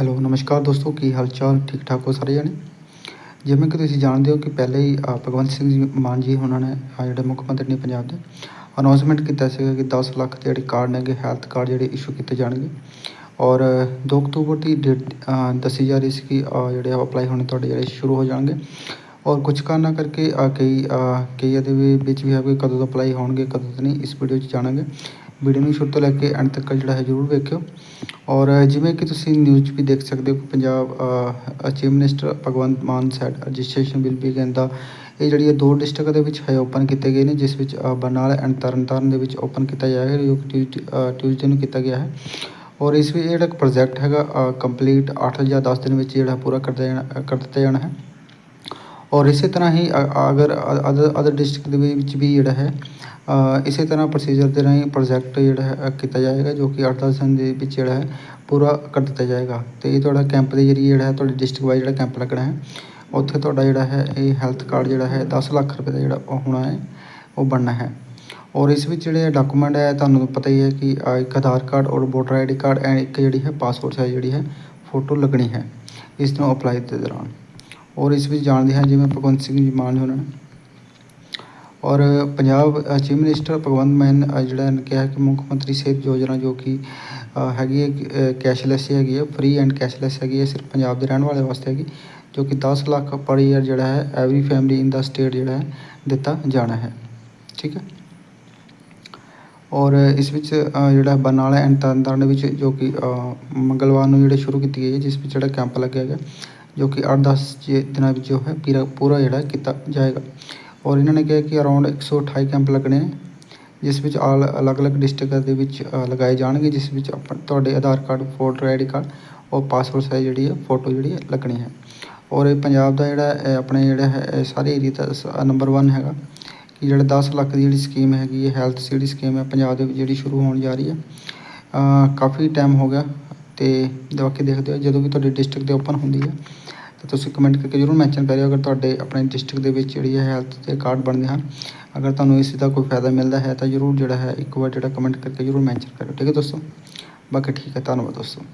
Hello ਨਮਸਕਾਰ ਦੋਸਤੋ ਕੀ ਹਾਲ ਚਾਲ ਠੀਕ ਠਾਕ ਹੋ ਸਾਰੇ ਜਣੇ ਜਿਵੇਂ ਕਿ ਤੁਸੀਂ ਜਾਣਦੇ ਹੋ ਕਿ ਪਹਿਲੇ ਹੀ ਅ, ਭਗਵੰਤ ਸਿੰਘ ਜੀ ਮਾਨ ਜੀ ਉਹਨਾਂ ਨੇ ਅ, ਜਿਹੜੇ ਮੁੱਖ ਮੰਤਰੀ ਨੇ ਪੰਜਾਬ ਦੇ ਅਨਾਉਂਸਮੈਂਟ ਕੀਤਾ ਸੀਗਾ ਕਿ 10 ਲੱਖ ਦੇ ਜਿਹੜੇ ਕਾਰਡ ਨੇਗੇ ਹੈਲਥ ਕਾਰਡ ਜਿਹੜੇ ਇਸ਼ੂ ਕੀਤੇ ਜਾਣਗੇ। ਔਰ 2 ਅਕਤੂਬਰ ਦੀ ਡੇਟ ਦੱਸੀ ਜਾ ਰਹੀ ਸੀ ਕਿ ਅ, ਜਿਹੜੇ ਅਪਲਾਈ ਹੋਣੇ ਤੁਹਾਡੇ ਜਿਹੜੇ ਸ਼ੁਰੂ ਹੋ ਜਾਣਗੇ। ਔਰ ਕੁਝ ਕਾਰਨਾਂ ਕਰਕੇ ਅ, ਕਈ ਅ, ਕਈ ਇਹਦੇ ਵੀ ਵਿੱਚ ਵੀ ਹੈ ਵੀ ਕਦੋਂ ਤੋਂ ਅਪਲਾਈ ਹੋਣਗੇ ਕਦੋਂ ਤੋਂ ਨਹੀਂ ਇਸ ਵੀਡੀਓ 'ਚ ਜਾਣਾਂਗੇ। ਵੀਡੀਓ ਨੂੰ ਸ਼ੁਰੂ ਤੋਂ ਲੈ ਕੇ ਐਂਡ ਤੱਕ ਜਿਹੜਾ ਹੈ ਜ਼ਰੂਰ ਵੇਖਿਓ। ਔਰ ਜਿਵੇਂ ਕਿ ਤੁਸੀਂ ਨਿਊਜ਼ 'ਚ ਵੀ ਦੇਖ ਸਕਦੇ ਹੋ ਕਿ Punjab chief minister Bhagwant Mann said registration bill ਵੀ ਕਹਿੰਦਾ, ਇਹ ਜਿਹੜੀ ਇਹ ਦੋ ਡਿਸਟ੍ਰਿਕਟ ਦੇ ਵਿੱਚ ਹੈ ਓਪਨ ਕੀਤੇ ਗਏ ਨੇ, ਜਿਸ ਵਿੱਚ ਬਰਨਾਲਾ ਐਂਡ ਤਰਨਤਾਰਨ ਦੇ ਵਿੱਚ ਓਪਨ ਕੀਤਾ ਜਾਏਗਾ ਜੋ ਕਿ ਟਿਊਜ਼ਡੇ ਨੂੰ ਕੀਤਾ ਗਿਆ ਹੈ। ਔਰ ਇਸ ਵਿੱਚ ਇਹ ਜਿਹੜਾ ਪ੍ਰੋਜੈਕਟ ਹੈਗਾ ਕੰਪਲੀਟ 8 ਜਾਂ 10 ਦਿਨ ਵਿੱਚ ਜਿਹੜਾ ਪੂਰਾ ਕਰ ਦਿੱਤਾ ਜਾਣਾ ਕਰ ਦਿੱਤਾ ਜਾਣਾ ਹੈ। ਔਰ ਇਸੇ ਤਰ੍ਹਾਂ ਹੀ ਅ- ਅਗਰ ਅਦਰ ਅਦਰ ਡਿਸਟ੍ਰਿਕਟ ਦੇ ਵਿੱਚ ਵੀ ਜਿਹੜਾ ਹੈ ਇਸੇ ਤਰ੍ਹਾਂ ਪ੍ਰੋਸੀਜਰ ਦੇ ਰਾਹੀਂ ਪ੍ਰੋਜੈਕਟ ਜਿਹੜਾ ਹੈ ਕੀਤਾ ਜਾਏਗਾ ਜੋ ਕਿ ਅੱਠ ਦਸ ਦਿਨ ਦੇ ਵਿੱਚ ਜਿਹੜਾ ਹੈ, ਪੂਰਾ ਕਰ ਦਿੱਤਾ ਜਾਏਗਾ। ਅਤੇ ਇਹ ਤੁਹਾਡਾ ਕੈਂਪ ਦੇ ਜਰੀਏ ਜਿਹੜਾ ਹੈ, ਤੁਹਾਡੇ ਡਿਸਟ੍ਰਿਕਟ ਵਾਈਜ਼ ਜਿਹੜਾ ਕੈਂਪ ਲੱਗਣਾ ਹੈ, ਉੱਥੇ ਤੁਹਾਡਾ ਜਿਹੜਾ ਹੈ, ਇਹ ਹੈਲਥ ਕਾਰਡ ਜਿਹੜਾ ਹੈ, ਦਸ ਲੱਖ ਰੁਪਏ ਦਾ ਜਿਹੜਾ ਉਹ ਹੋਣਾ ਹੈ, ਉਹ ਬਣਨਾ ਹੈ। ਔਰ ਇਸ ਵਿੱਚ ਜਿਹੜੇ ਡਾਕੂਮੈਂਟ ਹੈ, ਤੁਹਾਨੂੰ ਪਤਾ ਹੀ ਹੈ ਕਿ ਇੱਕ ਆਧਾਰ ਕਾਰਡ ਔਰ voter I D card and ਇੱਕ ਜਿਹੜੀ ਹੈ ਪਾਸਪੋਰਟ ਸਾਈਜ਼ ਜਿਹੜੀ ਹੈ ਫੋਟੋ ਲੱਗਣੀ ਹੈ। ਇਸ ਨੂੰ ਅਪਲਾਈ ਦੇ ਦੌਰਾਨ। ਔਰ ਇਸ ਵਿੱਚ ਜਾਣਦੇ ਹਾਂ ਜਿਵੇਂ ਭਗਵੰਤ ਸਿੰਘ ਜੀ ਮਾਨ ਹੋਣਾ ਔਰ ਪੰਜਾਬ ਚੀਫ ਮਿਨਿਸਟਰ ਭਗਵੰਤ ਮਾਨ ਜਿਹੜਾ ਨੇ ਕਿਹਾ ਕਿ ਮੁੱਖ ਮੰਤਰੀ ਸਿਹਤ ਯੋਜਨਾ ਜੋ ਕਿ ਹੈਗੀ ਹੈ ਕੈਸ਼ਲੈਸ ਹੈਗੀ ਹੈ ਫ੍ਰੀ ਐਂਡ ਕੈਸ਼ਲੈਸ ਹੈਗੀ ਹੈ, ਸਿਰਫ ਪੰਜਾਬ ਦੇ ਰਹਿਣ ਵਾਲੇ ਵਾਸਤੇ ਹੈਗੀ, ਜੋ ਕਿ 10 ਲੱਖ ਪਰ ਈਅਰ ਜਿਹੜਾ ਹੈ every family in the state ਜਿਹੜਾ ਹੈ, ਦਿੱਤਾ ਜਾਣਾ ਹੈ। ਠੀਕ ਹੈ? ਔਰ ਇਸ ਵਿੱਚ ਜਿਹੜਾ ਬਰਨਾਲਾ ਐਂਡ ਤਰਨਤਾਰਨ ਵਿੱਚ ਜੋ ਕਿ ਮੰਗਲਵਾਰ ਨੂੰ ਜਿਹੜੇ ਸ਼ੁਰੂ ਕੀਤੀ ਗਈ ਹੈ, ਜਿਸ ਵਿੱਚ ਜਿਹੜਾ ਕੈਂਪ ਲੱਗਿਆ ਗਿਆ ਜੋ ਕਿ 8-10 ਦਿਨਾਂ ਵਿੱਚ ਜੋ ਹੈ ਪੀਰਾ ਪੂਰਾ ਜਿਹੜਾ ਕੀਤਾ ਜਾਏਗਾ। ਔਰ ਇਹਨਾਂ ਨੇ ਕਿਹਾ ਕਿ ਅਰਾਊਂਡ 128 ਕੈਂਪ ਲੱਗਣੇ ਨੇ, ਜਿਸ ਵਿੱਚ ਆਲ ਅਲੱਗ-ਅਲੱਗ ਡਿਸਟ੍ਰਿਕਟ ਦੇ ਵਿੱਚ ਲਗਾਏ ਜਾਣਗੇ, ਜਿਸ ਵਿੱਚ ਆਪ ਤੁਹਾਡੇ Aadhaar card voter ID card ਔਰ ਪਾਸਪੋਰਟ ਸਾਈਜ਼ ਜਿਹੜੀ ਹੈ ਫੋਟੋ ਜਿਹੜੀ ਹੈ ਲੱਗਣੀ ਹੈ। ਔਰ ਇਹ ਪੰਜਾਬ ਦਾ ਜਿਹੜਾ ਆਪਣੇ ਜਿਹੜਾ ਹੈ ਸਾਰੇ ਏਰੀਆ ਦਾ ਨੰਬਰ 1 ਹੈਗਾ ਕਿ ਜਿਹੜਾ 10 ਲੱਖ ਦੀ ਜਿਹੜੀ ਸਕੀਮ ਹੈਗੀ ਹੈ ਹੈਲਥ ਜਿਹੜੀ ਸਕੀਮ ਹੈ, ਪੰਜਾਬ ਦੇ ਵਿੱਚ ਜਿਹੜੀ ਸ਼ੁਰੂ ਹੋਣ ਜਾ ਰਹੀ ਹੈ। ਕਾਫੀ ਟਾਈਮ ਹੋ ਗਿਆ ਤੇ ਬਾਕੀ ਦੇਖਦੇ ਹੋ, ਜਦੋਂ ਵੀ ਤੁਹਾਡੀ ਡਿਸਟ੍ਰਿਕਟ ਦੇ ਓਪਨ ਹੁੰਦੀ ਹੈ ਤਾਂ ਤੁਸੀਂ ਕਮੈਂਟ ਕਰਕੇ ਜ਼ਰੂਰ ਮੈਂਸ਼ਨ ਕਰਿਓ ਅਗਰ ਤੁਹਾਡੇ ਆਪਣੇ ਡਿਸਟ੍ਰਿਕਟ ਦੇ ਵਿੱਚ ਜਿਹੜੀ ਹੈ ਹੈਲਥ ਦੇ ਕਾਰਡ ਬਣਦੇ ਹਨ। ਅਗਰ ਤੁਹਾਨੂੰ ਇਸ ਦਾ ਕੋਈ ਫਾਇਦਾ ਮਿਲਦਾ ਹੈ ਤਾਂ ਜ਼ਰੂਰ ਜਿਹੜਾ ਹੈ ਇੱਕ ਵਾਰ ਜਿਹੜਾ ਕਮੈਂਟ ਕਰਕੇ ਜ਼ਰੂਰ ਮੈਂਸ਼ਨ ਕਰਿਓ। ਠੀਕ ਹੈ ਦੋਸਤੋ? ਬਾਕੀ ਠੀਕ ਹੈ, ਧੰਨਵਾਦ ਦੋਸਤੋ।